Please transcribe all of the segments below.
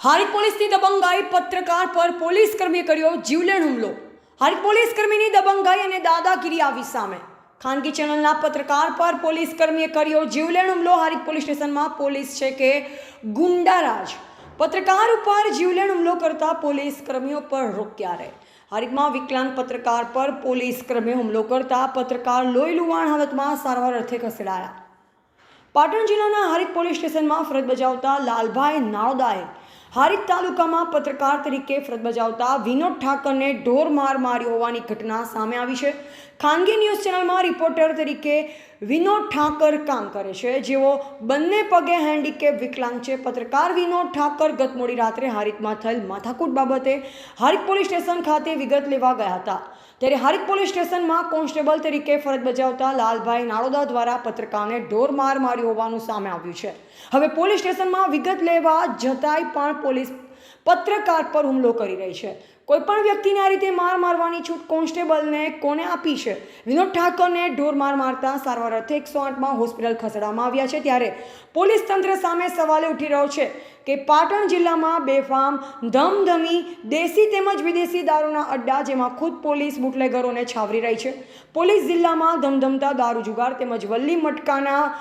હારીજ પોલીસની દબંગાઈ પત્રકાર પર પોલીસ કર્મીએ કર્યો જીવલેણ હુમલો. હારીજ પોલીસ કર્મીની દબંગાઈ અને દાદાગીરી આવી સામે. ખાનગી ચેનલના પત્રકાર પર પોલીસ કર્મીએ કર્યો જીવલેણ હુમલો. હારીજ પોલીસ સ્ટેશનમાં પોલીસ છે કે ગુંડારાજ. પત્રકાર ઉપર જીવલેણ હુમલો કરતા પોલીસ કર્મીઓ પર રોક્યા રહે હારીજમાં વિકલાંગ પત્રકાર પર પોલીસ કર્મીએ હુમલો કરતા પત્રકાર લોહી લુવાણ હાલતમાં સારવાર અર્થે ખસેડાયા. પાટણ જિલ્લાના હારીજ પોલીસ સ્ટેશનમાં ફરજ બજાવતા લાલભાઈ નાવદાએ હારીજ તાલુકામાં પત્રકાર તરીકે ફરજ બજાવતા વિનોદ ઠાકરને ઢોર માર માર્યો હોવાની ઘટના સામે આવી છે. ખાનગી ન્યૂઝ ચેનલમાં રિપોર્ટર તરીકે વિનોદ ઠાકર કામ કરે છે. જેઓ બંને પગે હેન્ડીકેપ વિકલાંગ છે. પત્રકાર વિનોદ ઠાકર ગત મોડી રાત્રે હારિકમાં થયેલ માથાકૂટ બાબતે હારિક પોલીસ સ્ટેશન ખાતે વિગત લેવા ગયા હતા. ત્યારે હારીજ પોલીસ સ્ટેશનમાં કોન્સ્ટેબલ તરીકે ફરજ બજાવતા લાલભાઈ નાળોદા દ્વારા પત્રકારને ઢોર માર માર્યો હોવાનું સામે આવ્યું છે. હવે પોલીસ સ્ટેશનમાં વિગત લેવા જતાંય પણ પોલીસ પત્રકાર પર હુમલો કરી રહી છે. કોઈ પણ વ્યક્તિને આ રીતે માર મારવાની છૂટ કોન્સ્ટેબલને કોને આપી છે? વિનોદ ઠાકરને ઢોર માર મારતા સારવાર અર્થે એકસો આઠમાં હોસ્પિટલ ખસેડવામાં આવ્યા છે. ત્યારે પોલીસ તંત્ર સામે સવાલે ઉઠી રહ્યો છે કે પાટણ જિલ્લામાં બેફામ, ધમધમી, દેશી તેમજ વિદેશી દારૂના અડ્ડા જેમાં ખુદ પોલીસ બુટલેગરોને છાવરી રહી છે. પોલીસ જિલ્લામાં ધમધમતા, દારૂ જુગાર તેમજ વલ્લી મટકાના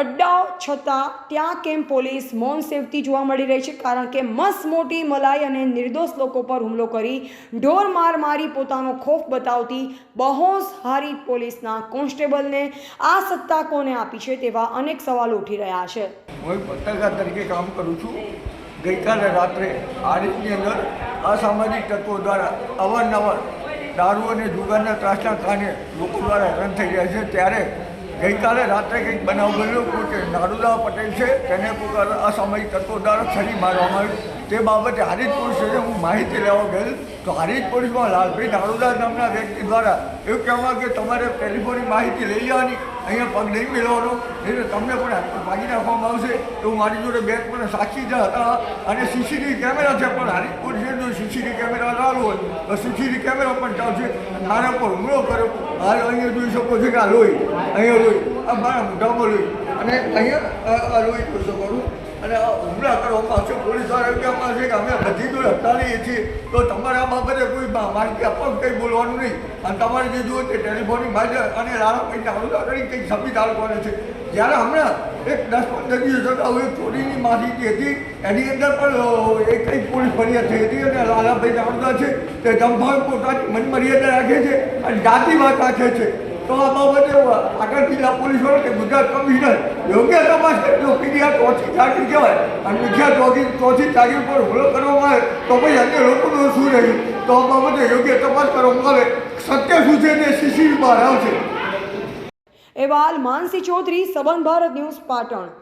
અડ્ડાઓ છતાં ત્યાં કેમ પોલીસ મૌન સેવતી જોવા મળી રહી છે? કારણ કે મસ મોટી મલાઈ અને નિર્દોષ લોકો પર હુમલો કરી ઢોર માર મારી પોતાનો ખોફ બતાવતી બહોશ હારી પોલીસના કોન્સ્ટેબલને આ સત્તા કોને આપી છે તેવા અનેક સવાલો ઉઠી રહ્યા છે. હું પત્રકાર તરીકે કામ કરું છું. ગઈકાલે રાત્રે આરીફની અંદર અસામાજિક તત્વો દ્વારા અવારનવાર દારૂ અને જુગારના ત્રાસના કારણે લોકો દ્વારા હેરાન થઈ રહ્યા છે. ત્યારે ગઈકાલે રાત્રે કંઈક બનાવ બન્યો કે નારુદા પટેલ છે, તેને કોઈ અસામયિક તત્વો દ્વારા છરી મારવામાં આવ્યું તે બાબતે હારીજ પોલીસ હું માહિતી લેવા ગયેલ. તો હારીજ પોલીસમાં લાલભાઈ નારુદા નામના વ્યક્તિ દ્વારા એવું કહેવામાં કે તમારે ટેલિફોનની માહિતી લઈ જવાની અહીંયા પગ નહીં મેળવવાનો. એટલે તમને પણ ભાગી નાખવામાં આવશે એવું મારી જોડે બે પણ સાક્ષી જ હતા. અને સીસીટીવી કેમેરા છે, પણ હારી છે જો સીસીટીવી કેમેરા ચાલુ હોય. તો સીસીટીવી કેમેરા પણ ચાલશે. મારા પર હુમલો કર્યો. હાલ અહીંયા જોઈ શકો છો કે આ લોહી. અહીંયા લોહી. આ મારા મોઢામાં લોહી. અને અહીંયા આ લોહી જોઈ શકો છો. અને હમણાં હુમલા કરવામાં આવશે પોલીસ દ્વારા છે કે અમે બધી જોડે હટાવીએ છીએ. તો તમારે આ બાબતે કોઈ માહિતી આપવા કંઈ બોલવાનું નહીં. અને તમારે જે જુઓ તે ટેલિફોનની માહિતી અને રાણા પૈસા આવું કરી કંઈક સમિત કરે છે. જ્યારે હમણાં એક દસ પંદર દિવસ અગાઉ એક ચોરીની માહિતી હતી. એની અંદર પણ એક કંઈક પોલીસ ફરિયાદ થઈ હતી અને લાલાભાઈ જાણતા છે તે જંભાવ પોતાની મનમર્યાદા રાખે છે અને જાતિવાદ રાખે છે. તો આ બાબતે જિલ્લા પોલીસ વડા ગુજરાત કમિશનર યોગ્ય તપાસ કરજો આ ચોથી જાગીર કહેવાય અને બીજા ચોથી ચોથી જાગીર પર હુમલો કરવામાં આવે, તો પછી અન્ય લોકોનું શું રહ્યું તો બાબતે યોગ્ય તપાસ કરવામાં આવે. સત્ય શું છે તે સીસી બહાર આવશે? એવાલ માનસી ચૌધરી, સબન ભારત ન્યૂઝ પાટણ.